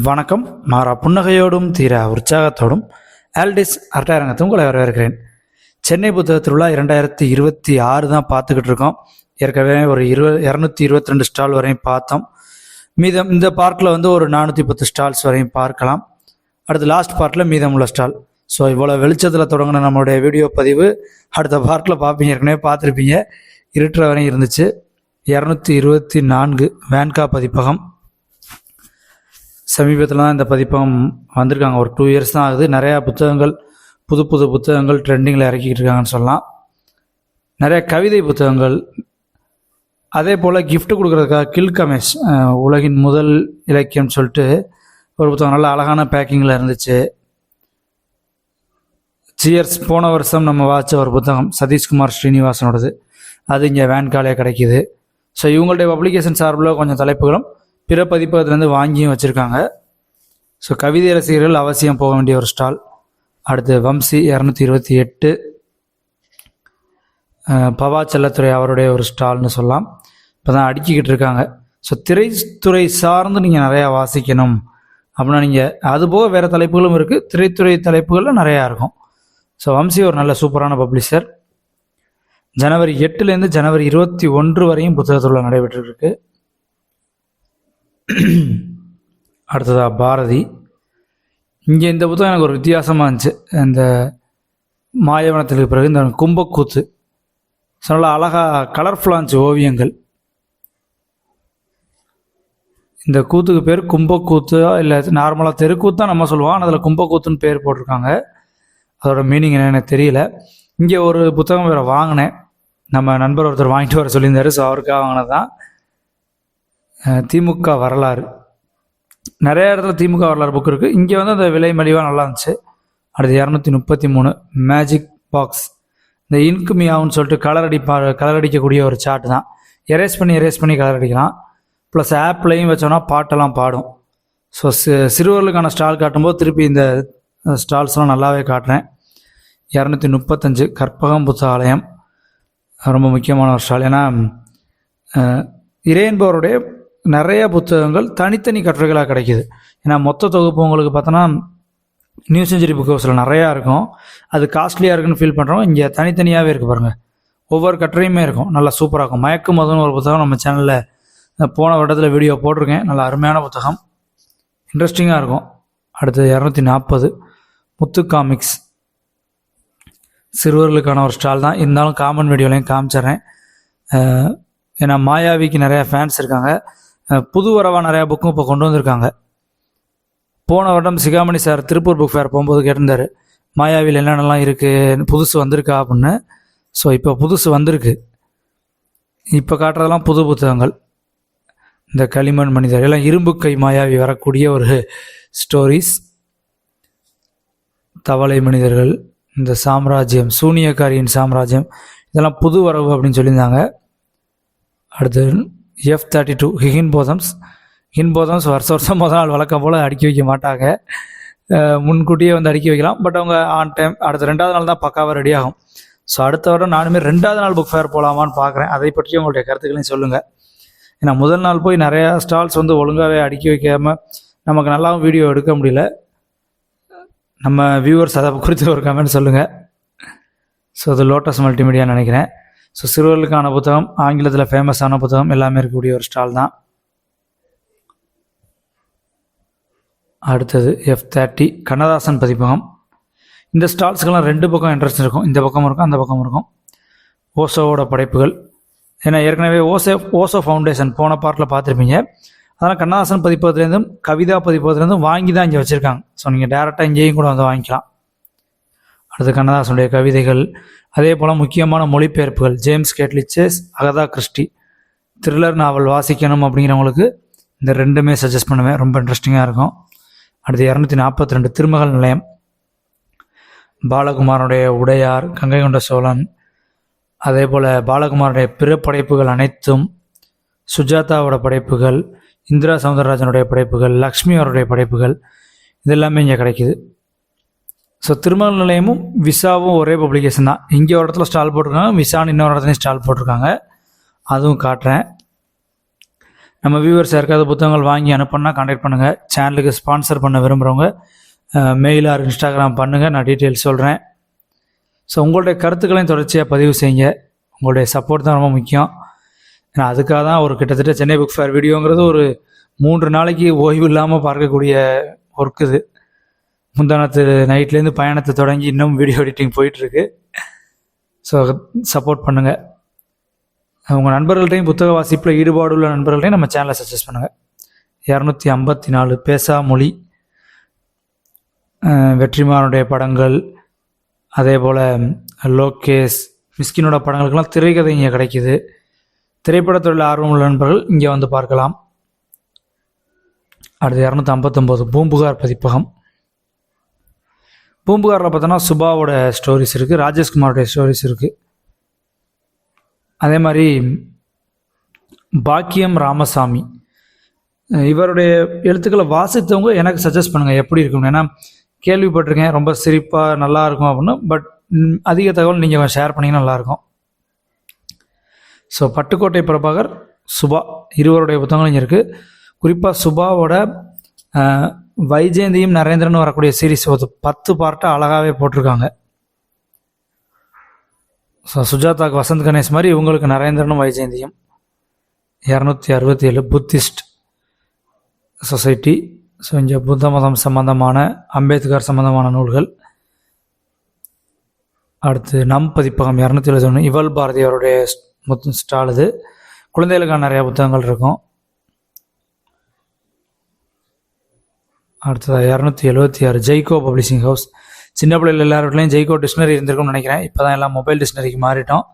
வணக்கம். மாறா புன்னகையோடும் தீர உற்சாகத்தோடும் ஆல்டிஸ் அரட்டாரங்கத்தை உங்களை வரவேற்கிறேன். சென்னை புத்தக திருவிழா இரண்டாயிரத்தி இருபத்தி ஆறு தான் பார்த்துக்கிட்டு இருக்கோம். ஏற்கனவே ஒரு இருவ இரநூத்தி இருபத்தி ரெண்டு ஸ்டால் வரையும் பார்த்தோம். மீதம் இந்த பார்க்கில் வந்து ஒரு நானூற்றி பத்து ஸ்டால்ஸ் வரையும் பார்க்கலாம். அடுத்து லாஸ்ட் பார்ட்டில் உள்ள ஸ்டால். ஸோ இவ்வளோ வெளிச்சத்தில் தொடங்கின நம்மளுடைய வீடியோ பதிவு அடுத்த பார்ட்டில் பார்ப்பீங்க. ஏற்கனவே பார்த்துருப்பீங்க. இருட்டுற வரையும் இருந்துச்சு. இரநூத்தி இருபத்தி நான்கு வேன்கா பதிப்பகம். சமீபத்தில் தான் இந்த பதிப்பகம் வந்திருக்காங்க. ஒரு டூ இயர்ஸ் தான் ஆகுது. நிறையா புத்தகங்கள் புது புது புத்தகங்கள் ட்ரெண்டிங்கில் இறக்கிட்டு இருக்காங்கன்னு சொல்லலாம். நிறைய கவிதை புத்தகங்கள். அதே போல் கிஃப்ட் கொடுக்குறதுக்காக கில்கமேஷ் உலகின் முதல் இலக்கியம் சொல்லிட்டு ஒரு புத்தகம் நல்ல அழகான பேக்கிங்கில் இருந்துச்சு. சியர்ஸ் போன வருஷம் நம்ம வாச்ச ஒரு புத்தகம் சதீஷ்குமார் ஸ்ரீனிவாசனோடது. அது இங்கே வேன்காலே கிடைக்கிது. ஸோ இவங்களுடைய பப்ளிகேஷன் சார்பில் கொஞ்சம் தலைப்புகளும் பிற பதிப்பகத்துலேருந்து வாங்கியும் வச்சுருக்காங்க. ஸோ கவிதை ரசிகர்கள் அவசியம் போக வேண்டிய ஒரு ஸ்டால் அடுத்து வம்சி இரநூத்தி இருபத்தி எட்டு. பவா செல்லத்துறை அவருடைய ஒரு ஸ்டால்னு சொல்லலாம். இப்போ தான் அடுக்கிக்கிட்டு இருக்காங்க. ஸோ திரைத்துறை சார்ந்து நீங்கள் நிறையா வாசிக்கணும் அப்படின்னா நீங்கள் அதுபோக வேறு தலைப்புகளும் இருக்குது திரைத்துறை தலைப்புகளில் நிறையா இருக்கும். ஸோ வம்சி ஒரு நல்ல சூப்பரான பப்ளிஷர் ஜனவரி எட்டுலேருந்து ஜனவரி இருபத்தி ஒன்று வரையும் புத்தகத்துள்ள நடைபெற்றுருக்கு. அடுத்ததா பாரதி. இங்கே இந்த புத்தகம் எனக்கு ஒரு வித்தியாசமாக இருந்துச்சு. இந்த மாயவனத்திற்கு பிறகு இந்த கும்பக்கூத்து. நல்ல நல்லா அழகாக கலர்ஃபுல்லாக இருந்துச்சு ஓவியங்கள். இந்த கூத்துக்கு பேர் கும்பக்கூத்து இல்லை நார்மலாக தெருக்கூத்து தான் நம்ம சொல்லுவோம். ஆனால் அதில் கும்பக்கூத்துன்னு பேர் போட்டிருக்காங்க. அதோட மீனிங் என்னென்னு எனக்கு தெரியல. இங்கே ஒரு புத்தகம் வேறு வாங்கினேன். நம்ம நண்பர் ஒருத்தர் வாங்கிட்டு வர சொல்லியிருந்தாரு. ஸோ அவருக்காக வாங்கினது தான் திமுக வரலாறு. நிறைய இடத்துல திமுக வரலாறு புக் இருக்குது இங்கே வந்து அந்த விலை மலிவாக நல்லா இருந்துச்சு. அடுத்து இரநூத்தி முப்பத்தி மூணு மேஜிக் பாக்ஸ் இந்த இன்குமியாவுன்னு சொல்லிட்டு கலர் அடிப்பா கலர் அடிக்கக்கூடிய ஒரு சார்ட் தான். எரேஸ் பண்ணி எரேஸ் பண்ணி கலர் அடிக்கலாம். ப்ளஸ் ஆப்லையும் வச்சோன்னா பாட்டெல்லாம் பாடும். ஸோ சி சிறுவர்களுக்கான ஸ்டால் காட்டும்போது திருப்பி இந்த ஸ்டால்ஸ்லாம் நல்லாவே காட்டுறேன். இரநூத்தி முப்பத்தஞ்சு கற்பகம் புத்தாலயம். ரொம்ப முக்கியமான ஒரு ஸ்டால் ஏன்னா இறையன்பவருடைய நிறைய புத்தகங்கள் தனித்தனி கட்டுரைகளாக கிடைக்கிது. ஏன்னா மொத்த தொகுப்பு உங்களுக்கு பார்த்தோன்னா நியூ செஞ்சுரி புக் ஹவுஸில் நிறையா இருக்கும். அது காஸ்ட்லியாக இருக்குன்னு ஃபீல் பண்ணுறோம் இங்கே தனித்தனியாகவே இருக்குது பாருங்கள் ஒவ்வொரு கட்டுரையுமே இருக்கும். நல்லா சூப்பராக இருக்கும். மயக்கு மதுன்னு ஒரு புத்தகம் நம்ம சேனலில் போன வருடத்தில் வீடியோ போட்டிருக்கேன். நல்ல அருமையான புத்தகம். இன்ட்ரெஸ்டிங்காக இருக்கும். அடுத்து இரநூத்தி நாற்பது முத்து காமிக்ஸ் சிறுவர்களுக்கான ஒரு ஸ்டால் தான். இருந்தாலும் காமன் வீடியோலையும் காமிச்சிட்றேன். ஏன்னா மாயாவிக்கு நிறையா ஃபேன்ஸ் இருக்காங்க. புது வரவாக நிறையா புக்கும் இப்போ கொண்டு வந்திருக்காங்க. போன வருடம் Sigamani sir Tiruppur book fair போகும்போது கேட்டிருந்தார் மாயாவில் என்னென்னலாம் இருக்குது புதுசு வந்திருக்கா? அப்படின்னு. ஸோ இப்போ புதுசு வந்திருக்கு. இப்போ காட்டுறதெல்லாம் புது புத்தகங்கள். இந்த களிமண் மனிதர் எல்லாம் இரும்பு கை மாயாவி வரக்கூடிய ஒரு ஸ்டோரிஸ் தவளை மனிதர்கள் இந்த சாம்ராஜ்யம் சூனியக்காரியின் சாம்ராஜ்யம் இதெல்லாம் புது வரவு அப்படின்னு சொல்லியிருந்தாங்க. அடுத்து F thirty two Higginbothams Higginbothams வருஷம் வருஷம் முதல் நாள் வழக்கம் போல் அடுக்கி வைக்க மாட்டாங்க. முன்கூட்டியே வந்து அடுக்கி வைக்கலாம். பட் அவங்க ஆன் டைம் அடுத்த ரெண்டாவது நாள் தான் பக்காவாக ரெடி ஆகும். ஸோ அடுத்த வருடம் நானுமே ரெண்டாவது நாள் புக் ஃபேர் போகலாமான்னு பார்க்குறேன். அதை பற்றி உங்களுடைய கருத்துக்களையும் சொல்லுங்கள் ஏன்னா முதல் நாள் போய் நிறையா ஸ்டால்ஸ் வந்து ஒழுங்காகவே அடுக்கி வைக்காமல் நமக்கு நல்லாவும் வீடியோ எடுக்க முடியல. நம்ம வியூவர்ஸ் அதை குறித்து ஒரு கமெண்ட் சொல்லுங்கள் ஸோ அது லோட்டஸ் மல்டிமீடியான்னு நினைக்கிறேன். ஸோ சிறுவர்களுக்கான புத்தகம் ஆங்கிலத்தில் ஃபேமஸான புத்தகம் எல்லாமே இருக்கக்கூடிய ஒரு ஸ்டால் தான். அடுத்தது எஃப் தேர்ட்டி கண்ணதாசன் பதிப்பகம். இந்த ஸ்டால்ஸ்க்கெல்லாம் ரெண்டு பக்கம் இன்ட்ரெஸ்ட் இருக்கும். இந்த பக்கம் இருக்கும் அந்த பக்கம் இருக்கும். ஓசோவோட படைப்புகள். ஏன்னா ஏற்கனவே ஓசோ ஓசோ ஃபவுண்டேஷன் போன பார்ட்டில் பார்த்துருப்பீங்க. அதனால் கண்ணதாசன் பதிப்பகத்துலேருந்தும் கவிதா பதிப்பகத்துலேருந்தும் வாங்கி தான் இங்கே வச்சுருக்காங்க. ஸோ நீங்கள் டேரெக்டாக இங்கேயும் கூட வந்து வாங்கிக்கலாம். அடுத்து கண்ணதாசனுடைய கவிதைகள் அதே போல் முக்கியமான மொழிபெயர்ப்புகள் James Hadley Chase Agatha Christie thriller நாவல் வாசிக்கணும் அப்படிங்கிறவங்களுக்கு இந்த ரெண்டுமே சஜஸ்ட் பண்ணுவேன். ரொம்ப இன்ட்ரெஸ்டிங்காக இருக்கும். அடுத்து இரநூத்தி நாற்பத்தி ரெண்டு திருமகள் நிலையம். பாலகுமாரனுடைய உடையார் கங்கை கொண்ட சோழன் அதே போல் பாலகுமாரனுடைய பிற படைப்புகள் அனைத்தும் சுஜாதாவோட படைப்புகள் இந்திரா சவுந்தரராஜனுடைய படைப்புகள் லக்ஷ்மி அவருடைய படைப்புகள் இதெல்லாமே இங்கே கிடைக்குது. ஸோ திருமண நிலையமும் விசாவும் ஒரே பப்ளிகேஷன் தான். இங்கே ஒரு இடத்துல ஸ்டால் போட்டிருக்காங்க. விசான்னு இன்னொரு இடத்துலையும் ஸ்டால் போட்டிருக்காங்க. அதுவும் காட்டுறேன். நம்ம வியூவர்ஸ் யாருக்காவது புத்தகங்கள் வாங்கி அனுப்புனா காண்டாக்ட் பண்ணுங்கள் சேனலுக்கு ஸ்பான்சர் பண்ண விரும்புகிறவங்க மெயில் ஆர் இன்ஸ்டாகிராம் பண்ணுங்கள் நான் டீட்டெயில்ஸ் சொல்கிறேன் ஸோ உங்களுடைய கருத்துக்களையும் தொடர்ச்சியாக பதிவு செய்யுங்க. உங்களுடைய சப்போர்ட் தான் ரொம்ப முக்கியம். ஏன்னா அதுக்காக தான் ஒரு கிட்டத்தட்ட சென்னை புக் ஃபேர் வீடியோங்கிறது ஒரு மூன்று நாளைக்கு ஓய்வு இல்லாமல் பார்க்கக்கூடிய ஒர்க் இது. முந்தானத்து நைட்லேருந்து பயணத்தை தொடங்கி இன்னும் வீடியோ எடிட்டிங் போயிட்டுருக்கு. ஸோ சப்போர்ட் பண்ணுங்கள் உங்கள் நண்பர்கள்ட்டையும் புத்தக வாசிப்பில் ஈடுபாடு உள்ள நண்பர்கள்டையும் நம்ம சேனலை சஜஸ்ட் பண்ணுங்கள் இரநூத்தி ஐம்பத்தி நாலு பேசா மொழி வெற்றிமாறனுடைய படங்கள் அதே போல் லோகேஷ் மிஸ்கினோட படங்களுக்கெல்லாம் திரைக்கதை இங்கே கிடைக்குது. திரைப்படத்துறையில் ஆர்வம் உள்ள நண்பர்கள் இங்கே வந்து பார்க்கலாம். அடுத்து இரநூத்தி ஐம்பத்தொம்போது பூம்புகார் பதிப்பகம். பூம்புகாரில் பார்த்தோன்னா சுபாவோட ஸ்டோரிஸ் இருக்குது ராஜேஷ்குமாரோடைய ஸ்டோரிஸ் இருக்குது அதே மாதிரி பாக்கியம் ராமசாமி. இவருடைய எழுத்துக்களை வாசித்தவங்க எனக்கு சஜஸ்ட் பண்ணுங்கள் எப்படி இருக்கும்னு. ஏன்னா கேள்விப்பட்டிருக்கேன் ரொம்ப சிரிப்பாக நல்லா இருக்கும் அப்படின்னு பட் அதிக தகவல் நீங்கள் ஷேர் பண்ணிங்கன்னா நல்லாயிருக்கும் ஸோ பட்டுக்கோட்டை பிரபாகர் சுபா இருவருடைய புத்தகங்களும் இருக்குது குறிப்பாக சுபாவோட வைஜெயந்தியும் நரேந்திரன் வரக்கூடிய சீரீஸ் ஒரு பத்து பார்ட்டை அழகாகவே போட்டிருக்காங்க. ஸோ சுஜாதாக்கு வசந்த் கணேஷ் மாதிரி இவங்களுக்கு நரேந்திரனும் வைஜெயந்தியும். இரநூத்தி அறுபத்தி ஏழு புத்திஸ்ட் சொசைட்டி ஸோ இங்கே புத்த மதம் சம்பந்தமான அம்பேத்கர் சம்பந்தமான நூல்கள். அடுத்து நம் பதிப்பகம் இரநூத்தி எழுபத்தி ஒன்று இவல் பாரதியாருடைய முத்து ஸ்டால் இது. குழந்தைகளுக்கான நிறையா புத்தகங்கள் இருக்கும். அடுத்ததாக இரநூத்தி எழுபத்தி ஆறு ஜெய்கோ பப்ளிஷிங் ஹவுஸ் சின்ன பிள்ளைகள் எல்லாருக்குள்ளேயும் ஜெய்கோ டிக்ஷனரி இருந்திருக்கும்னு நினைக்கிறேன். இப்போ தான் எல்லாம் மொபைல் டிக்ஷனரிக்கு மாறிட்டோம்.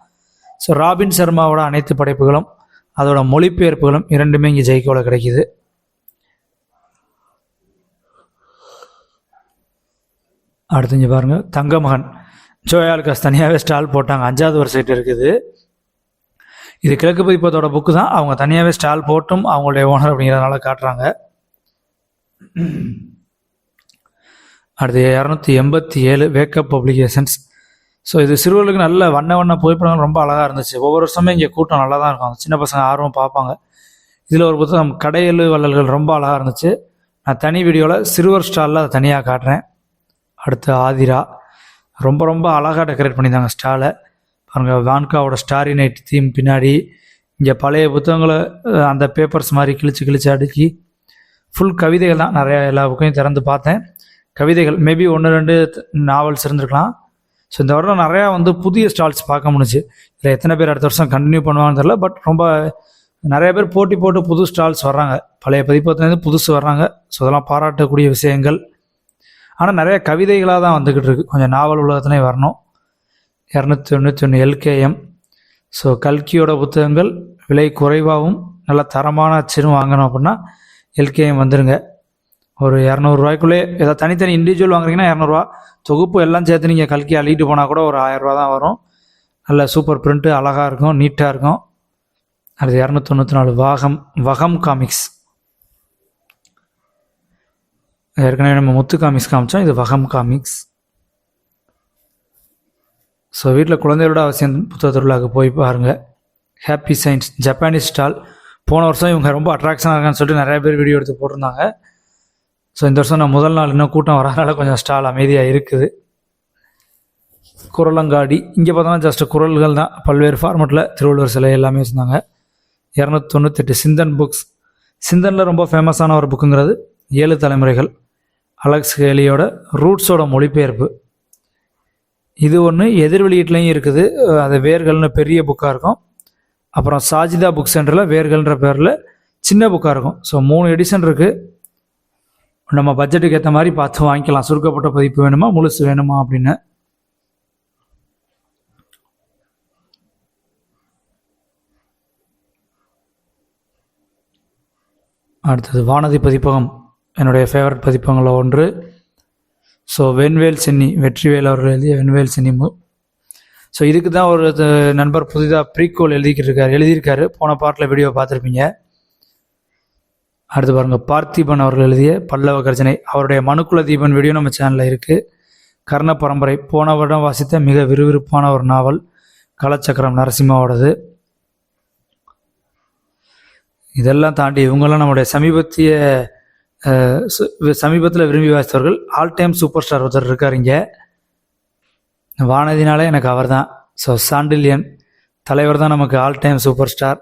ஸோ ராபின் சர்மாவோட அனைத்து படைப்புகளும் அதோட மொழிபெயர்ப்புகளும் இரண்டுமே இங்கே ஜெய்கோவில் கிடைக்கிது. அடுத்து இங்கே பாருங்கள் தங்கமகன். ஜோயாலுக்காஸ் தனியாகவே ஸ்டால் போட்டாங்க. அஞ்சாவது வருஷத்து இருக்குது. இது கிழக்கு பதிப்பத்தோட புக்கு தான். அவங்க தனியாகவே ஸ்டால் போட்டும் அவங்களுடைய ஓனர் அப்படிங்கிறதுனால காட்டுறாங்க. அடுத்து இரநூத்தி எண்பத்தி ஏழு வேக்கப் பப்ளிகேஷன்ஸ் ஸோ இது சிறுவர்களுக்கு நல்ல வண்ண வண்ண புகைப்படங்கள் ரொம்ப அழகாக இருந்துச்சு. ஒவ்வொரு வருஷமே இங்கே கூட்டம் நல்லா தான் இருக்கும் சின்ன பசங்க ஆர்வம் பார்ப்பாங்க. இதில் ஒரு புத்தகம் கடையெழு வள்ளல்கள் ரொம்ப அழகாக இருந்துச்சு. நான் தனி வீடியோவில் சிறுவர் ஸ்டாலில் அதை தனியாக காட்டுறேன். அடுத்து ஆதிரா. ரொம்ப ரொம்ப அழகாக டெக்கரேட் பண்ணியிருந்தாங்க ஸ்டாலை. பாருங்கள் வான்காவோட ஸ்டாரி நைட் தீம் பின்னாடி இங்கே பழைய புத்தகங்களை அந்த பேப்பர்ஸ் மாதிரி கிழிச்சு கிழிச்சு அடுக்கி ஃபுல் கவிதைகள் தான் நிறையா எல்லா புக்கையும் திறந்து பார்த்தேன். கவிதைகள் மேபி ஒன்று ரெண்டு நாவல்ஸ் இருந்திருக்கலாம். ஸோ இந்த வருடம் நிறையா வந்து புதிய ஸ்டால்ஸ் பார்க்க முடிஞ்சுச்சு. இதில் எத்தனை பேர் அடுத்த வருஷம் கண்டினியூ பண்ணுவாங்கன்னு தெரில பட் ரொம்ப நிறைய பேர் போட்டி போட்டு புது ஸ்டால்ஸ் வர்றாங்க. பழைய பதிப்பத்துலேருந்து புதுசு வர்றாங்க. ஸோ அதெல்லாம் பாராட்டக்கூடிய விஷயங்கள். ஆனால் நிறைய கவிதைகளாக தான் வந்துக்கிட்டு இருக்கு. கொஞ்சம் நாவல் உலகத்துலேயும் வரணும். இரநூத்தி தொண்ணூற்றி ஒன்று எல்கேஎம் ஸோ கல்கியோட புத்தகங்கள் விலை குறைவாகவும் நல்ல தரமான அச்சுன்னு வாங்கணும் அப்படின்னா எல்கேஎம் வந்துருங்க. ஒரு இரநூறுவாய்க்குள்ளே ஏதாவது தனித்தனி இண்டிவிஜுவல் வாங்குறீங்கன்னா இரநூறுவா. தொகுப்பு எல்லாம் சேர்த்து நீங்கள் கல்கி அள்ளிட்டு போனால் கூட ஒரு ஆயிரரூவா தான் வரும். நல்ல சூப்பர் பிரிண்ட்டு அழகாக இருக்கும் நீட்டாக இருக்கும். அடுத்து இரநூத்தொண்ணூற்றி நாலு வாகம் வகம் காமிக்ஸ் ஏற்கனவே நம்ம முத்து காமிக்ஸ் காமிச்சோம் இது வகம் காமிக்ஸ் ஸோ வீட்டில் குழந்தைகளோட அவசியம் புத்தக திருவிழாவுக்கு போய் பாருங்கள் ஹாப்பி சயின்ஸ் ஜப்பானீஸ் ஸ்டால் போன வருஷம் இவங்க ரொம்ப அட்ராக்ஷனாக இருக்கான்னு சொல்லிட்டு நிறைய பேர் வீடியோ எடுத்து போட்டிருந்தாங்க. ஸோ இந்த வருஷம் நான் முதல் நாள் இன்னும் கூட்டம் வரதுனால கொஞ்சம் ஸ்டால் அமைதியாக இருக்குது. குரலங்காடி. இங்கே பார்த்தோன்னா ஜஸ்ட் குரல்கள் தான். பல்வேறு ஃபார்மெட்டில் திருவள்ளுவர் சிலை எல்லாமே வச்சுருந்தாங்க. இரநூத்தி தொண்ணூத்தெட்டு சிந்தன் புக்ஸ் சிந்தனில் ரொம்ப ஃபேமஸான ஒரு புக்குங்கிறது ஏழு தலைமுறைகள். அலெக்ஸ் ஹேலியோட ரூட்ஸோட மொழிபெயர்ப்பு. இது ஒன்று எதிர் வெளியீட்லேயும் இருக்குது. அது வேர்கள்னு பெரிய புக்காக இருக்கும். அப்புறம் சாஜிதா புக் சென்டரில் வேர்கள்ன்ற பேரில் சின்ன புக்காக இருக்கும். ஸோ மூணு எடிஷன் இருக்குது நம்ம பட்ஜெட்டுக்கு ஏற்ற மாதிரி பார்த்து வாங்கிக்கலாம். சுருக்கப்பட்ட பதிப்பு வேணுமா முழுசு வேணுமா அப்படின்னு. அடுத்தது வானதி பதிப்பகம் என்னுடைய ஃபேவரட் பதிப்பகங்களில் ஒன்று. ஸோ வெண்வேல் சென்னி வெற்றிவேல் அவர்கள் எழுதிய வெண்வேல் சென்னி ஸோ இதுக்கு தான் ஒரு நண்பர் புதிதாக ப்ரீகோல் எழுதிக்கிட்டு இருக்காரு எழுதியிருக்காரு. போன பாட்டில் வீடியோ பார்த்துருப்பீங்க. அடுத்து பாருங்கள் பார்த்திபன் அவர்கள் எழுதிய பல்லவ கர்ஜனை அவருடைய மனுக்குல தீபன் வீடியோ நம்ம சேனலில் இருக்குது கர்ண பரம்பரை. போன வருடம் வாசித்த மிக விறுவிறுப்பான ஒரு நாவல். கலச்சக்கரம் நரசிம்மாவோடது இதெல்லாம் தாண்டி இவங்கெல்லாம் நம்முடைய சமீபத்திய சமீபத்தில் விரும்பி வாசித்தவர்கள் ஆல் டைம் சூப்பர் ஸ்டார் ஒருத்தர் இருக்கார் இங்கே. வானதினாலே எனக்கு அவர் தான் ஸோ சாண்டில்யன் தலைவர் தான் நமக்கு all time super star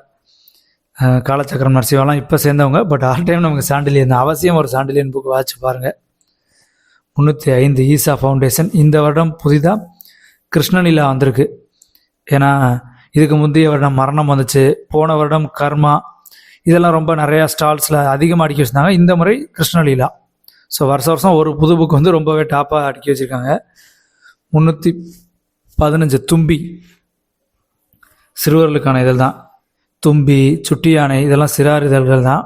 Kalachakkaram நரசிவாலாம் இப்போ சேர்ந்தவங்க பட் ஆல் டைம் நமக்கு சாண்டிலியன் தான். அவசியம் ஒரு சாண்டிலியன் புக் வாட்சி பாருங்கள் முந்நூற்றி ஐந்து ஈசா ஃபவுண்டேஷன் இந்த வருடம் புதிதாக கிருஷ்ணலீலா வந்திருக்கு. ஏன்னா இதுக்கு முந்தைய வருடம் மரணம் வந்துச்சு. போன வருடம் கர்மா. இதெல்லாம் ரொம்ப நிறையா ஸ்டால்ஸில் அதிகமாக அடுக்கி வச்சுருந்தாங்க. இந்த முறை கிருஷ்ணலீலா. ஸோ வருஷம் வருஷம் ஒரு புது புக் வந்து ரொம்பவே டாப்பாக அடுக்கி வச்சுருக்காங்க. முந்நூற்றி பதினஞ்சு தும்பி சிறுவர்களுக்கான இதழ் தான் தும்பி சுட்டி யானை இதெல்லாம் சிறார் இதழ்கள் தான்.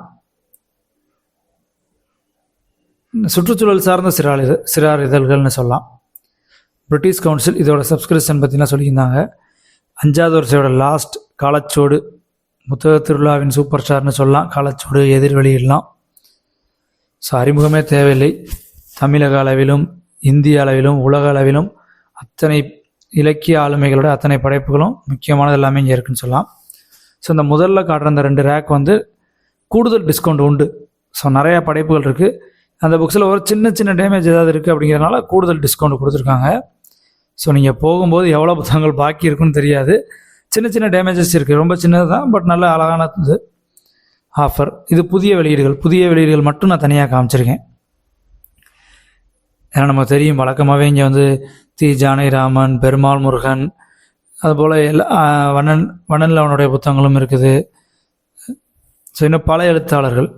சுற்றுச்சூழல் சார்ந்த சிறார் இது சிறார் இதழ்கள்னு சொல்லலாம். பிரிட்டிஷ் கவுன்சில் இதோட சப்ஸ்கிரிப்ஷன் பற்றிலாம் சொல்லியிருந்தாங்க. அஞ்சாவது வருஷத்தோட லாஸ்ட் காலச்சோடு புத்தக திருவிழாவின் சூப்பர் ஸ்டார்னு சொல்லலாம். காலச்சோடு எதிர்வெளியிடலாம் ஸோ அறிமுகமே தேவையில்லை. தமிழக அளவிலும் இந்திய அளவிலும் உலக அளவிலும் அத்தனை இலக்கிய ஆளுமைகளோட அத்தனை படைப்புகளும் முக்கியமானது எல்லாமே இங்கே இருக்குன்னு சொல்லலாம். ஸோ இந்த முதல்ல காட்டுற அந்த ரெண்டு ரேக் வந்து கூடுதல் டிஸ்கவுண்ட் உண்டு. ஸோ நிறையா படைப்புகள் இருக்குது அந்த புக்ஸில் ஒரு சின்ன சின்ன டேமேஜ் ஏதாவது இருக்குது அப்படிங்கிறதுனால கூடுதல் டிஸ்கவுண்ட் கொடுத்துருக்காங்க. ஸோ நீங்கள் போகும்போது எவ்வளோ புத்தகங்கள் பாக்கி இருக்குன்னு தெரியாது. சின்ன சின்ன டேமேஜஸ் இருக்குது ரொம்ப சின்னது தான் பட் நல்ல அழகான இது. ஆஃபர் இது புதிய வெளியீடுகள். புதிய வெளியீடுகள் மட்டும் நான் தனியாக காமிச்சிருக்கேன். ஏன்னா நமக்கு தெரியும் வழக்கமாகவே இங்கே வந்து தி ஜானகிராமன் பெருமாள் முருகன் அதுபோல் எல்லா வண்ணன் வண்ணனில் அவனுடைய புத்தகங்களும் இருக்குது. ஸோ இன்னும் பல எழுத்தாளர்கள்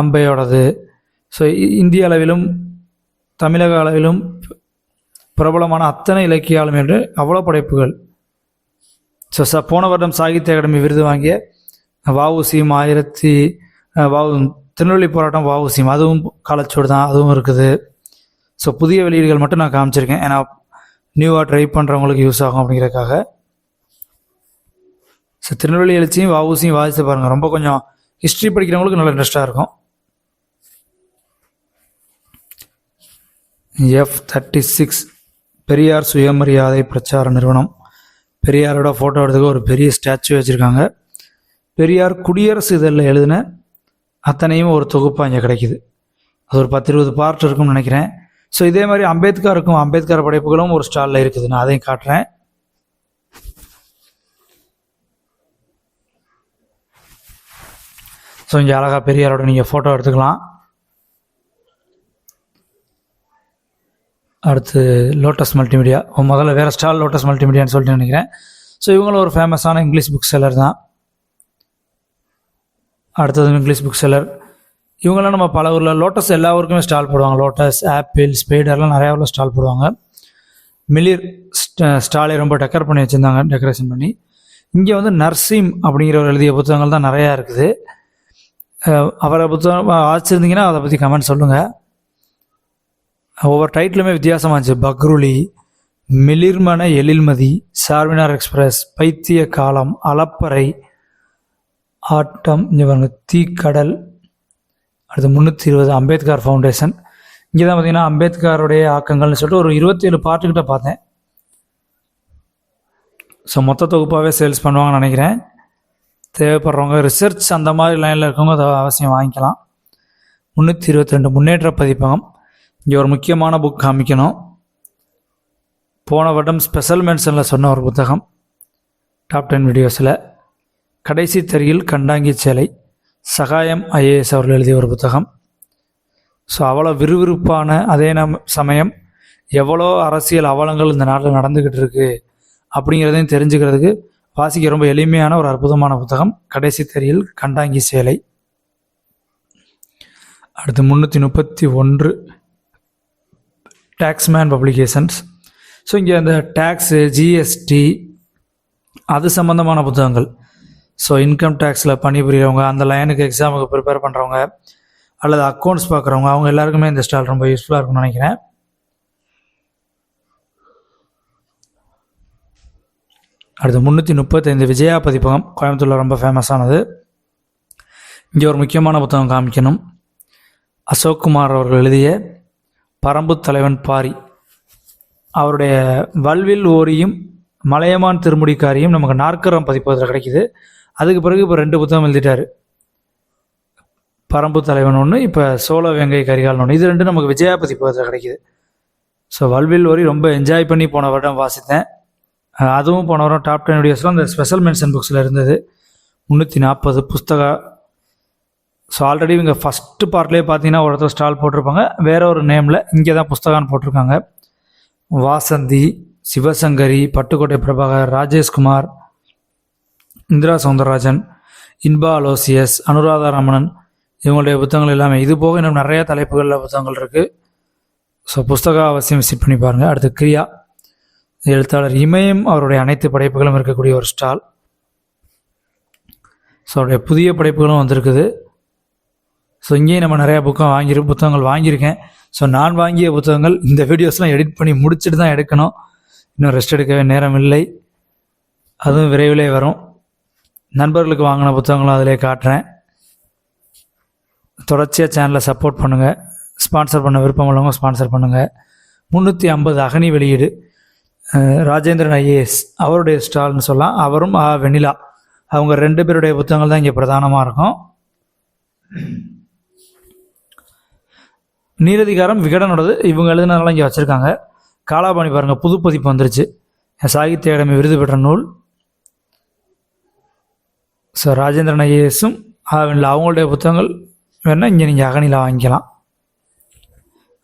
அம்பையோடது. ஸோ இந்திய அளவிலும் தமிழக அளவிலும் பிரபலமான அத்தனை இலக்கியாலும் என்று அவ்வளோ படைப்புகள். ஸோ ச போன வருடம் சாகித்ய அகாடமி விருது வாங்கிய வஉசியும் ஆயிரத்தி வாவு திருநெல்வேலி போராட்டம் வஉசியும் அதுவும் காலச்சோடு தான் அதுவும் இருக்குது. ஸோ புதிய வெளியீடுகள் மட்டும் நான் காமிச்சிருக்கேன். ஏன்னா நியூவாக ட்ரை பண்ணுறவங்களுக்கு யூஸ் ஆகும் அப்படிங்கிறதுக்காக. ஸோ திருநெல்வேலி எழுச்சியும் வாவூசியும் வாசித்து பாருங்கள் ரொம்ப கொஞ்சம் ஹிஸ்ட்ரி படிக்கிறவங்களுக்கு நல்ல இன்ட்ரெஸ்ட்டாக இருக்கும். எஃப் தேர்ட்டி சிக்ஸ் பெரியார் சுயமரியாதை பிரச்சார நிறுவனம். பெரியாரோட ஃபோட்டோ எடுத்துக்க ஒரு பெரிய ஸ்டாச்சு வச்சுருக்காங்க. பெரியார் குடியரசு இதழில் எழுதின அத்தனையும் ஒரு தொகுப்பாக இங்கே கிடைக்குது. அது ஒரு பத்து இருபது பார்ட் இருக்கும்னு நினைக்கிறேன். ஸோ இதே மாதிரி அம்பேத்கருக்கும் அம்பேத்கர் படைப்புகளும் ஒரு ஸ்டாலில் இருக்குது. நான் அதையும் காட்டுறேன். ஸோ இங்கே அழகாக பெரியாரோட நீங்கள் ஃபோட்டோ எடுத்துக்கலாம். அடுத்து லோட்டஸ் மல்டிமீடியா முதல்ல வேறு ஸ்டால் லோட்டஸ் மல்டிமீடியான்னு சொல்லிட்டு நினைக்கிறேன். ஸோ இவங்களும் ஒரு ஃபேமஸான இங்கிலீஷ் புக் செல்லர் தான். அடுத்தது இங்கிலீஷ் புக் செல்லர் இவங்கெல்லாம் நம்ம பல ஊரில் லோட்டஸ் எல்லா ஊருக்குமே ஸ்டால் போடுவாங்க. லோட்டஸ் ஆப்பிள் ஸ்பைடர்லாம் நிறையா ஊரில் ஸ்டால் போடுவாங்க. மிளிர் ஸ்டாலை ரொம்ப டெக்கர் பண்ணி வச்சுருந்தாங்க டெக்கரேஷன் பண்ணி. இங்கே வந்து நர்சிம் அப்படிங்கிற ஒரு எழுதிய புத்தகங்கள் தான் நிறையா இருக்குது. அவரை புத்தகம் ஆச்சிருந்தீங்கன்னா அதை பற்றி கமெண்ட் சொல்லுங்கள் ஒவ்வொரு டைட்டிலுமே வித்தியாசமாக இருந்துச்சு. பக்ருலி மிளிர்மன எழில்மதி சார்மினார் எக்ஸ்பிரஸ் பைத்திய காலம் அலப்பறை ஆட்டம் இங்கே பாருங்கள் தீக்கடல் அடுத்து முந்நூற்றி இருபது அம்பேத்கர் ஃபவுண்டேஷன். இங்கே தான் பார்த்தீங்கன்னா அம்பேத்கருடைய ஆக்கங்கள்னு சொல்லிட்டு ஒரு இருபத்தி ஏழு பாட்டுக்கிட்ட பார்த்தேன். ஸோ மொத்த தொகுப்பாகவே சேல்ஸ் பண்ணுவாங்கன்னு நினைக்கிறேன். தேவைப்படுறவங்க ரிசர்ச் அந்த மாதிரி லைனில் இருக்கவங்க அதை அவசியம் வாங்கிக்கலாம். முந்நூற்றி இருபத்தி ரெண்டு முன்னேற்ற பதிப்பகம். இங்கே ஒரு முக்கியமான புக் காமிக்கணும். போன வருடம் ஸ்பெஷல் மென்ஷனில் சொன்ன ஒரு புத்தகம். டாப் டென் வீடியோஸில் கடைசி தரியில் கண்டாங்கி சேலை. சகாயம் ஐஏஎஸ் அவர்கள் எழுதிய ஒரு புத்தகம். ஸோ அவ்வளோ விறுவிறுப்பான அதே நம் சமயம் எவ்வளோ அரசியல் அவலங்கள் இந்த நாட்டில் நடந்துக்கிட்டு இருக்கு அப்படிங்கிறதையும் தெரிஞ்சுக்கிறதுக்கு வாசிக்க ரொம்ப எளிமையான ஒரு அற்புதமான புத்தகம். கடைசி தெரியல் கண்டாங்கி சேலை. அடுத்து முந்நூற்றி முப்பத்தி ஒன்று டேக்ஸ்மேன் பப்ளிகேஷன்ஸ் ஸோ இங்கே அந்த டேக்ஸு ஜிஎஸ்டி அது சம்மந்தமான புத்தகங்கள். ஸோ இன்கம் டேக்ஸில் பணிபுரியவங்க அந்த லைனுக்கு எக்ஸாமுக்கு ப்ரிப்பேர் பண்ணுறவங்க அல்லது அக்கௌண்ட்ஸ் பார்க்குறவங்க அவங்க எல்லாருக்குமே இந்த ஸ்டால் ரொம்ப யூஸ்ஃபுல்லாக இருக்கும்னு நினைக்கிறேன். அடுத்து முந்நூற்றி முப்பத்தைந்து விஜயா பதிப்பகம் கோயம்புத்தூரில் ரொம்ப ஃபேமஸானது இங்கே ஒரு முக்கியமான புத்தகம் காமிக்கணும். அசோக் குமார் அவர்கள் எழுதிய பரம்பு தலைவன் பாரி. அவருடைய வல்வில் ஓரியும் மலையமான் திருமுடிக்காரியும் நமக்கு நாற்கரம் பதிப்பதில் கிடைக்குது. அதுக்கு பிறகு இப்போ ரெண்டு புத்தகம் எழுதிட்டார். பரம்பு தலைவன் ஒன்று இப்போ சோழ வெங்கை கரிகாலன் ஒன்று இது ரெண்டு நமக்கு விஜயாபதி பதிப்பகத்தில் கிடைக்குது. ஸோ வல்வில் ஒரி ரொம்ப என்ஜாய் பண்ணி போன வருடம் வாசித்தேன். அதுவும் போன வாரம் டாப் டென் வீடியோஸில் அந்த ஸ்பெஷல் மென்ஷன் புக்ஸில் இருந்தது. முந்நூற்றி நாற்பது புஸ்தக ஸோ ஆல்ரெடி இவங்க ஃபஸ்ட்டு பார்ட்லேயே பார்த்தீங்கன்னா ஒரு இடத்துல ஸ்டால் போட்டிருப்பாங்க. வேற ஒரு நேமில் இங்கே தான் புஸ்தகான்னு போட்டிருக்காங்க. வாசந்தி சிவசங்கரி பட்டுக்கோட்டை பிரபாகர் ராஜேஷ்குமார் இந்திரா சவுந்தரராஜன் இன்பா அலோசியஸ் அனுராதா ரமணன் இவங்களுடைய புத்தகங்கள் எல்லாமே. இது போக இன்னும் நிறையா தலைப்புகளில் புத்தகங்கள் இருக்குது ஸோ புஸ்தகம் அவசியம் விசிட் பண்ணி பாருங்கள் அடுத்து கிரியா. எழுத்தாளர் இமயம் அவருடைய அனைத்து படைப்புகளும் இருக்கக்கூடிய ஒரு ஸ்டால். ஸோ அவருடைய புதிய படைப்புகளும் வந்திருக்குது. ஸோ இங்கேயும் நம்ம நிறையா புக்கம் வாங்கி புத்தகங்கள் வாங்கியிருக்கேன். ஸோ நான் வாங்கிய புத்தகங்கள் இந்த வீடியோஸ்லாம் எடிட் பண்ணி முடிச்சுட்டு தான் எடுக்கணும். இன்னும் ரெஸ்ட் எடுக்கவே நேரம் இல்லை. அதுவும் விரைவிலே வரும். நண்பர்களுக்கு வாங்கின புத்தகங்களும் அதிலே காட்டுறேன். தொடர்ச்சியாக சேனலை சப்போர்ட் பண்ணுங்கள் ஸ்பான்சர் பண்ண விருப்பம் உள்ளவங்க ஸ்பான்சர் பண்ணுங்கள் முந்நூற்றி ஐம்பது அகனி வெளியீடு. ராஜேந்திரன் ஐஏஎஸ் அவருடைய ஸ்டால்னு சொல்லலாம். அவரும் ஆ வெண்ணிலா. அவங்க ரெண்டு பேருடைய புத்தகங்கள் தான் இங்கே பிரதானமாக இருக்கும். நீரதிகாரம் விகடனோடது இவங்க எழுதுனதெல்லாம் இங்கே வச்சுருக்காங்க. காலாபாணி பாருங்கள் புதுப்பதிப்பு வந்துருச்சு. சாகித்ய அகாடமி விருது பெற்ற நூல். ஸோ ராஜேந்திரன் ஐஏஎஸும் இல்லை அவங்களுடைய புத்தகங்கள் வேணால் இங்கே நீங்கள் அகனியில் வாங்கிக்கலாம்.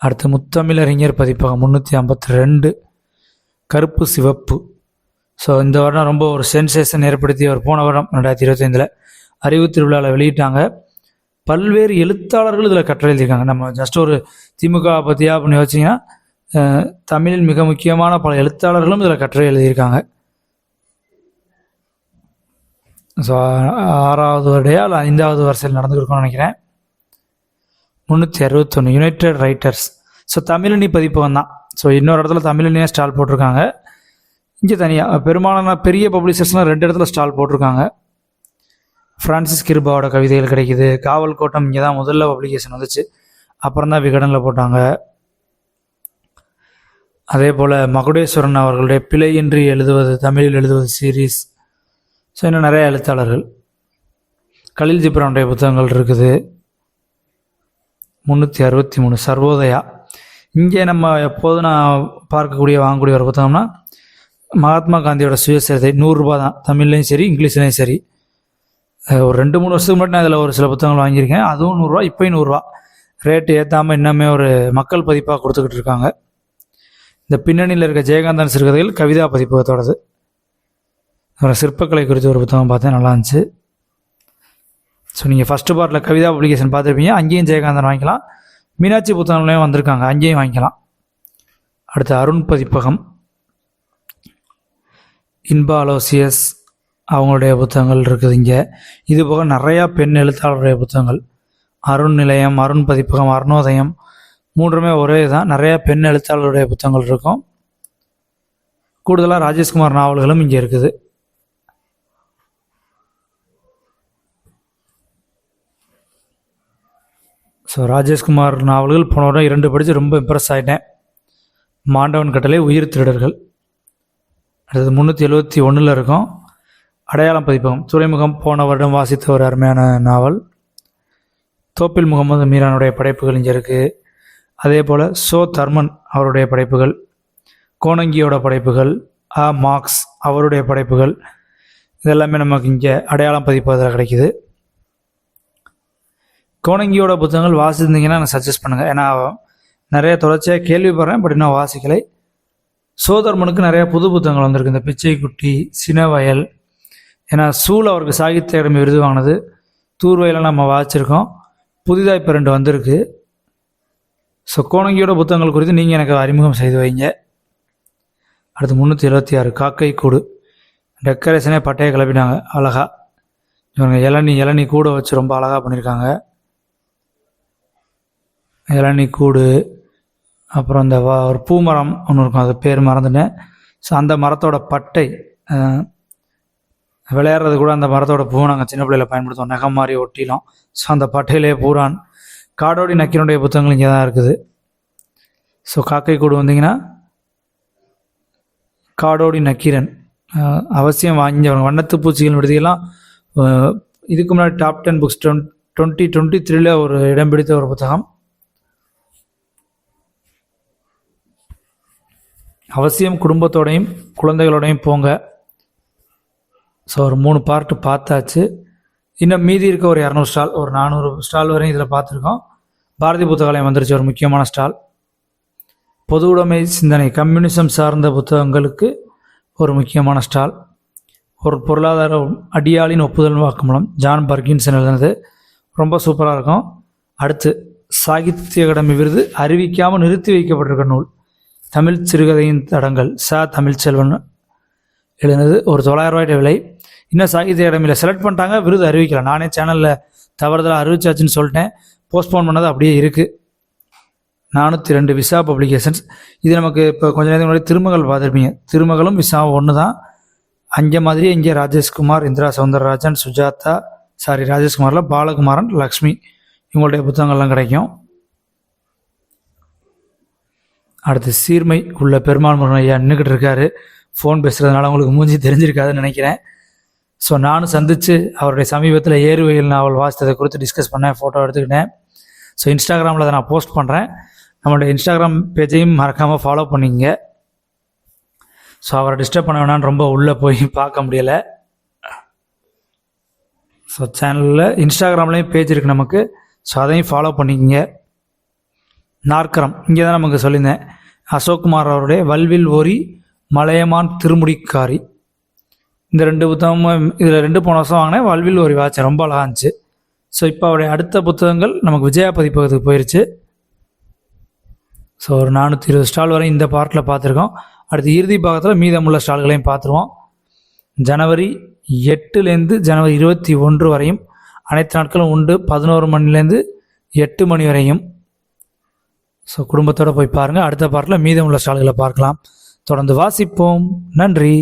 அடுத்து முத்தமிழறிஞர் பதிப்பகம் முந்நூற்றி ஐம்பத்தி ரெண்டு கருப்பு சிவப்பு. ஸோ இந்த வருடம் ரொம்ப ஒரு சென்சேஷன் ஏற்படுத்தி ஒரு போன வருடம் ரெண்டாயிரத்தி இருபத்தைந்தில் அறிவு திருவிழாவில் வெளியிட்டாங்க. பல்வேறு எழுத்தாளர்கள் இதில் கட்டுரை எழுதியிருக்காங்க. நம்ம ஜஸ்ட் ஒரு திமுக பற்றியா அப்படின்னு யோசிச்சிங்கன்னா தமிழில் மிக முக்கியமான பல எழுத்தாளர்களும் இதில் கட்டுரை எழுதியிருக்காங்க. ஸோ ஆறாவது வருடையா இல்லை ஐந்தாவது வருஷத்தில் நடந்துருக்கோம்னு நினைக்கிறேன். முந்நூற்றி அறுபத்தொன்று யுனைடெட் ரைட்டர்ஸ் ஸோ தமிழனி பதிப்பகம் தான். ஸோ இன்னொரு இடத்துல தமிழனியே ஸ்டால் போட்டிருக்காங்க. இங்கே தனியாக பெரும்பாலான பெரிய பப்ளிஷர்ஸ்லாம் ரெண்டு இடத்துல ஸ்டால் போட்டிருக்காங்க. ஃப்ரான்சிஸ் கிருபாவோட கவிதைகள் கிடைக்குது. காவல் கோட்டம் இங்கே தான் முதல்ல பப்ளிகேஷன் வந்துச்சு. அப்புறம் தான் விகடனில் போட்டாங்க. அதே போல் மகுடேஸ்வரன் அவர்களுடைய பிழையின்றி எழுதுவது தமிழில் எழுதுவது சீரீஸ் ஸோ இன்னும் நிறைய எழுத்தாளர்கள். கலில் ஜிப்ரானுடைய புத்தகங்கள் இருக்குது. முந்நூற்றி அறுபத்தி மூணு சர்வோதயா. இங்கே நம்ம எப்போதும் நான் பார்க்கக்கூடிய வாங்கக்கூடிய ஒரு புத்தகம்னா மகாத்மா காந்தியோட சுயசரிதை நூறுரூபா தான். தமிழ்லையும் சரி இங்கிலீஷ்லேயும் சரி. ஒரு ரெண்டு மூணு வருஷத்துக்கு முன்னாடி நான் இதில் ஒரு சில புத்தகங்கள் வாங்கியிருக்கேன். அதுவும் நூறுரூவா இப்போயும் நூறுரூவா. ரேட்டு ஏற்றாமல் இன்னமே ஒரு மக்கள் பதிப்பாக கொடுத்துக்கிட்டு இருக்காங்க. இந்த பின்னணியில் இருக்க ஜெயகாந்தன் சிறுகதைகள் கவிதா பதிப்பகத்தோடது. அப்புறம் சிற்பக்கலை குறித்து ஒரு புத்தகம் பார்த்தேன் நல்லா இருந்துச்சு. ஸோ நீங்கள் ஃபஸ்ட்டு பார்ட்டில் கவிதா பப்ளிகேஷன் பார்த்துருப்பீங்க. அங்கேயும் ஜெயகாந்தன் வாங்கிக்கலாம். மீனாட்சி புத்தகங்களையும் வந்திருக்காங்க. அங்கேயும் வாங்கிக்கலாம். அடுத்து அருண் பதிப்பகம். இன்பா அலோசியஸ் அவங்களுடைய புத்தகங்கள் இருக்குது இங்கே. இது போக நிறையா பெண் எழுத்தாளருடைய புத்தகங்கள். அருண் நிலையம் அருண் பதிப்பகம் அருணோதயம் மூன்றுமே ஒரே தான் நிறையா பெண் எழுத்தாளருடைய புத்தகங்கள் இருக்கும். கூடுதலாக ராஜேஷ்குமார் நாவல்களும் இங்கே இருக்குது. ஸோ ராஜேஷ்குமார் நாவல்கள் போன உடனே இரண்டு படித்து ரொம்ப இம்ப்ரெஸ் ஆகிட்டேன் மாண்டவன் கட்டளை உயிர் திருடர்கள். அடுத்தது முந்நூற்றி எழுபத்தி ஒன்றில் இருக்கும். அடையாளம் பதிப்பகம். துறைமுகம் போன வருடம் வாசித்த ஒரு அருமையான நாவல். தோப்பில் முகமது மீரானுடைய படைப்புகள் இங்கே இருக்குது அதே போல் சோ தர்மன் அவருடைய படைப்புகள். கோணங்கியோட படைப்புகள். ஆ மார்க்ஸ் அவருடைய படைப்புகள். இதெல்லாமே நமக்கு இங்கே அடையாளம் பதிப்பதில் கிடைக்கிது. கோணங்கியோட புத்தகங்கள் வாசிச்சிருந்தீங்கன்னா நான் சஜஸ்ட் பண்ணுங்கள் ஏன்னா நிறைய தொடர்ச்சியாக கேள்விப்படுறேன் பட் இன்னும் வாசிக்கலை. சோதர்மனுக்கு நிறைய புது புத்தகங்கள் வந்திருக்கு. இந்த பிச்சைக்குட்டி சினவயல். ஏன்னா சூழ் அவருக்கு சாகித்ய அகாடமி விருது வாங்கினது. தூர்வயலாம் நம்ம வாசிச்சிருக்கோம். புதிதாக இப்போ ரெண்டு வந்திருக்கு. ஸோ கோணங்கியோட புத்தகங்கள் குறித்து நீங்கள் எனக்கு அறிமுகம் செய்து வைங்க. அடுத்து முந்நூற்றி இருபத்தி ஆறு காக்கை கூடு டெக்கரேஷனே பட்டையை கிளப்பினாங்க அழகாக இவங்க இளநி இளநி கூட வச்சு ரொம்ப அழகாக பண்ணியிருக்காங்க. இளநி கூடு அப்புறம் இந்த வா ஒரு பூமரம் ஒன்று இருக்கும் அது பேர் மறந்துட்டேன். ஸோ அந்த மரத்தோட பட்டை விளையாடுறது கூட அந்த மரத்தோட பூ நாங்கள் சின்ன பிள்ளையில் பயன்படுத்துவோம். நகம் மாதிரி ஒட்டிலும். ஸோ அந்த பட்டையிலே பூரான். காடோடி நக்கீரனுடைய புத்தகங்கள் இங்கே தான் இருக்குது. ஸோ காக்கை கூடு வந்தீங்கன்னா காடோடி நக்கீரன் அவசியம் வாங்கி வண்ணத்து பூச்சிகள் விடுதியெல்லாம் இதுக்கு முன்னாடி டாப் டென் புக்ஸ் டொன் டுவெண்ட்டி டுவெண்ட்டி த்ரீல ஒரு இடம் பிடித்த ஒரு புத்தகம். அவசியம் குடும்பத்தோடையும் குழந்தைகளோடையும் போங்க. ஸோ ஒரு மூணு பார்ட்டு பார்த்தாச்சு. இன்னும் மீதி இருக்க ஒரு இரநூறு ஸ்டால் ஒரு நானூறு ஸ்டால் வரையும் இதில் பார்த்துருக்கோம். பாரதி புத்தகாலயம் வந்துருச்சு ஒரு முக்கியமான ஸ்டால் பொது உடைமை சிந்தனை கம்யூனிசம் சார்ந்த புத்தகங்களுக்கு ஒரு முக்கியமான ஸ்டால் ஒரு பொருளாதார அடியாளின் ஒப்புதல் வாக்குமூலம் ஜான் பர்கின்சன் எழுதுனது. ரொம்ப சூப்பராக இருக்கும். அடுத்து சாகித்ய அகாடமி விருது அறிவிக்காமல் நிறுத்தி வைக்கப்பட்டிருக்க நூல். தமிழ் சிறுகதையின் தடங்கள். ச. தமிழ்ச்செல்வன் எழுதுனது ஒரு தொள்ளாயிரம் ரூபாய்ட்ட விலை. இன்னும் சாகித்ய அகாடமியில் செலக்ட் பண்ணிட்டாங்க. விருது அறிவிக்கல. நானே சேனலில் தவறுதலாக அறிவிச்சாச்சுன்னு சொல்லிட்டேன். போஸ்ட்போன் பண்ணது அப்படியே இருக்குது நானூற்றி ரெண்டு விசா பப்ளிகேஷன்ஸ் இது நமக்கு இப்போ கொஞ்ச நேரத்துக்கு முன்னாடி திருமகள் பார்த்துருப்பீங்க. திருமகளும் விசாவும் ஒன்று தான் அங்கே மாதிரியே இங்கே ராஜேஷ்குமார் இந்திரா சவுந்தரராஜன் சுஜாதா சாரி ராஜேஷ்குமாரில் பாலகுமாரன் லக்ஷ்மி. இவங்களுடைய புத்தகங்கள்லாம் கிடைக்கும். அடுத்து சீர்மை உள்ள பெருமாள் முருகன் ஐயா நின்றுக்கிட்டு இருக்காரு. ஃபோன் பேசுகிறதுனால உங்களுக்கு மூஞ்சி தெரிஞ்சிருக்காதுன்னு நினைக்கிறேன். ஸோ நானும் சந்தித்து அவருடைய சமீபத்தில் ஏறுவையில் நாவல் வாசித்ததை குறித்து டிஸ்கஸ் பண்ணேன் ஃபோட்டோ எடுத்துக்கிட்டேன். ஸோ இன்ஸ்டாகிராமில் அதை நான் போஸ்ட் பண்ணுறேன் நம்மளுடைய இன்ஸ்டாகிராம் பேஜையும் மறக்காமல் ஃபாலோ பண்ணிக்கங்க. ஸோ அவரை டிஸ்டர்ப் பண்ண வேணான்னு ரொம்ப உள்ளே போய் பார்க்க முடியலை. ஸோ சேனலில் இன்ஸ்டாகிராம்லேயும் பேஜ் இருக்குது நமக்கு. ஸோ அதையும் ஃபாலோ பண்ணிக்கங்க. நாற்கரம். இங்கே தான் நமக்கு சொல்லியிருந்தேன். அசோக்குமார் அவருடைய வல்வில் ஓரி மலையமான் திருமுடிக்காரி. இந்த ரெண்டு புத்தகமும் இதில் ரெண்டு போன வருஷம் வாங்கினேன். வல்வில் ஓரி வாட்சேன் ரொம்ப அழகாக இருந்துச்சு. ஸோ இப்போ அவருடைய அடுத்த புத்தகங்கள் நமக்கு விஜயா பதிப்பகத்துக்கு போயிடுச்சு ஸோ ஒரு நானூற்றி இருபது ஸ்டால் வரையும் இந்த பார்ட்டில் பார்த்துருக்கோம். அடுத்து இறுதி பாகத்தில் மீதமுள்ள ஸ்டால்களையும் பார்த்துருவோம். ஜனவரி எட்டுலேருந்து ஜனவரி இருபத்தி ஒன்று வரையும் அனைத்து நாட்களும் உண்டு. பதினோரு மணிலேருந்து எட்டு மணி வரையும். ஸோ குடும்பத்தோடு போய் பாருங்கள் அடுத்த பார்ட்டில் மீதமுள்ள ஸ்டால்களை பார்க்கலாம். தொடர்ந்து வாசிப்போம். நன்றி.